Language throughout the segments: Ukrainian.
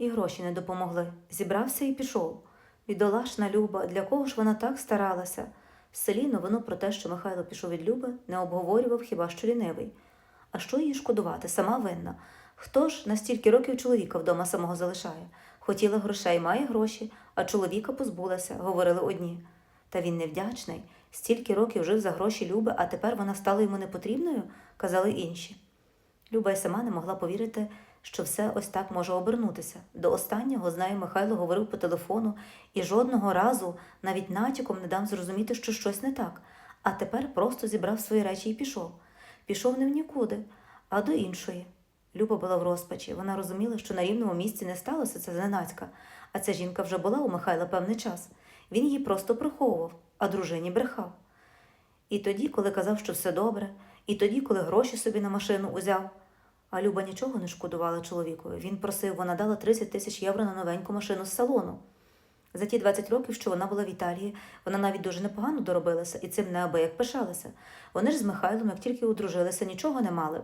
І гроші не допомогли. Зібрався і пішов. Бідолашна Люба, для кого ж вона так старалася? В селі новину про те, що Михайло пішов від Люби, не обговорював хіба що лінивий. А що їй шкодувати? Сама винна. Хто ж на стільки років чоловіка вдома самого залишає? Хотіла грошей, має гроші, а чоловіка позбулася, говорили одні. Та він невдячний. Стільки років жив за гроші Люби, а тепер вона стала йому непотрібною, казали інші. Люба й сама не могла повірити, що все ось так може обернутися. До останнього з нею Михайло говорив по телефону і жодного разу навіть натяком не дав зрозуміти, що щось не так, а тепер просто зібрав свої речі і пішов. Пішов не в нікуди, а до іншої. Люба була в розпачі. Вона розуміла, що на рівному місці не сталося це зненацька, а ця жінка вже була у Михайла певний час. Він її просто приховував, а дружині брехав. І тоді, коли казав, що все добре, і тоді, коли гроші собі на машину узяв. А Люба нічого не шкодувала чоловікові. Він просив, вона дала 30 тисяч євро на новеньку машину з салону. За ті 20 років, що вона була в Італії, вона навіть дуже непогано доробилася і цим неабияк пишалася. Вони ж з Михайлом, як тільки одружилися, нічого не мали.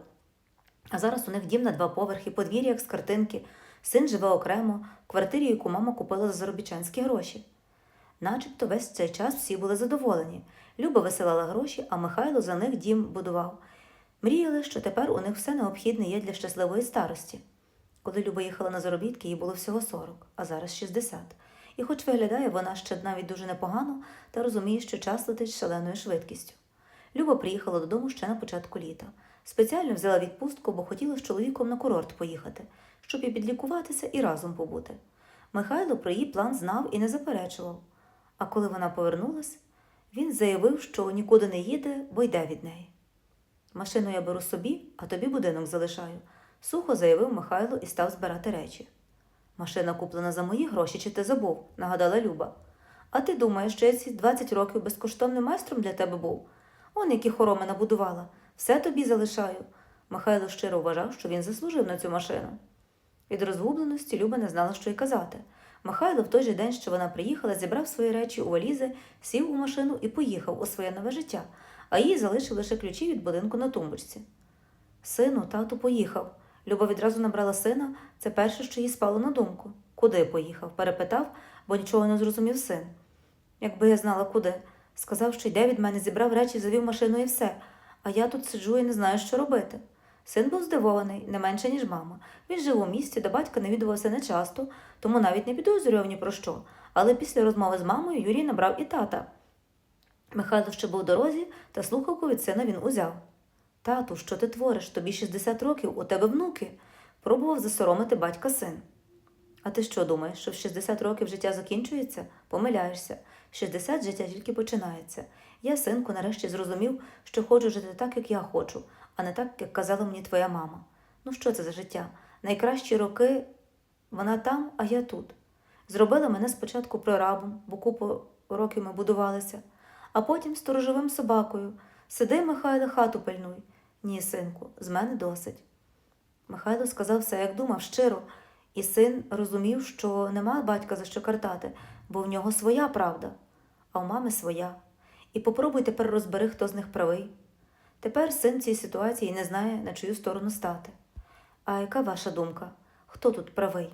А зараз у них дім на два поверхи, подвір'я як з картинки, син живе окремо, в квартирі, яку мама купила за заробітчанські гроші. Начебто весь цей час всі були задоволені. Люба висилала гроші, а Михайло за них дім будував. Мріяли, що тепер у них все необхідне є для щасливої старості. Коли Люба їхала на заробітки, їй було всього 40, а зараз 60. І хоч виглядає вона ще навіть дуже непогано, та розуміє, що час летить шаленою швидкістю. Люба приїхала додому ще на початку літа. Спеціально взяла відпустку, бо хотіла з чоловіком на курорт поїхати, щоб і підлікуватися, і разом побути. Михайло про її план знав і не заперечував. А коли вона повернулась, він заявив, що нікуди не їде, бо йде від неї. Машину я беру собі, а тобі будинок залишаю, сухо заявив Михайло і став збирати речі. Машина куплена за мої гроші, чи ти забув, нагадала Люба. А ти думаєш, що я ці 20 років безкоштовним майстром для тебе був? Он які хороми набудувала. Все тобі залишаю. Михайло щиро вважав, що він заслужив на цю машину. Від розгубленості Люба не знала, що й казати. Михайло в той же день, що вона приїхала, зібрав свої речі у валізи, сів у машину і поїхав у своє нове життя, а їй залишив лише ключі від будинку на тумбочці. Сину, тату поїхав. Люба відразу набрала сина, це перше, що їй спало на думку. Куди поїхав? перепитав, бо нічого не зрозумів син. Якби я знала куди. Сказав, що йде від мене, зібрав речі, завів машину і все. А я тут сиджу і не знаю, що робити. Син був здивований, не менше, ніж мама. Він жив у місті, до батька навідувався нечасто, тому навіть не підозрював ні про що. Але після розмови з мамою Юрій набрав і тата. Михайло ще був в дорозі, та слухавку від сина він узяв. Тату, що ти твориш? Тобі 60 років, у тебе внуки. Пробував засоромити батька син. А ти що думаєш, що в 60 років життя закінчується? Помиляєшся. 60 життя тільки починається. Я, синку, нарешті зрозумів, що хочу жити так, як я хочу, а не так, як казала мені твоя мама. Ну що це за життя? Найкращі роки вона там, а я тут. Зробила мене спочатку прорабом, бо купу років ми будувалися, а потім сторожовим собакою. Сиди, Михайло, хату пильнуй. Ні, синку, з мене досить. Михайло сказав все, як думав, щиро, і син розумів, що нема батька за що картати, бо в нього своя правда, а у мами своя. І попробуй тепер розбери, хто з них правий. Тепер син цій ситуації не знає, на чию сторону стати. А яка ваша думка? Хто тут правий?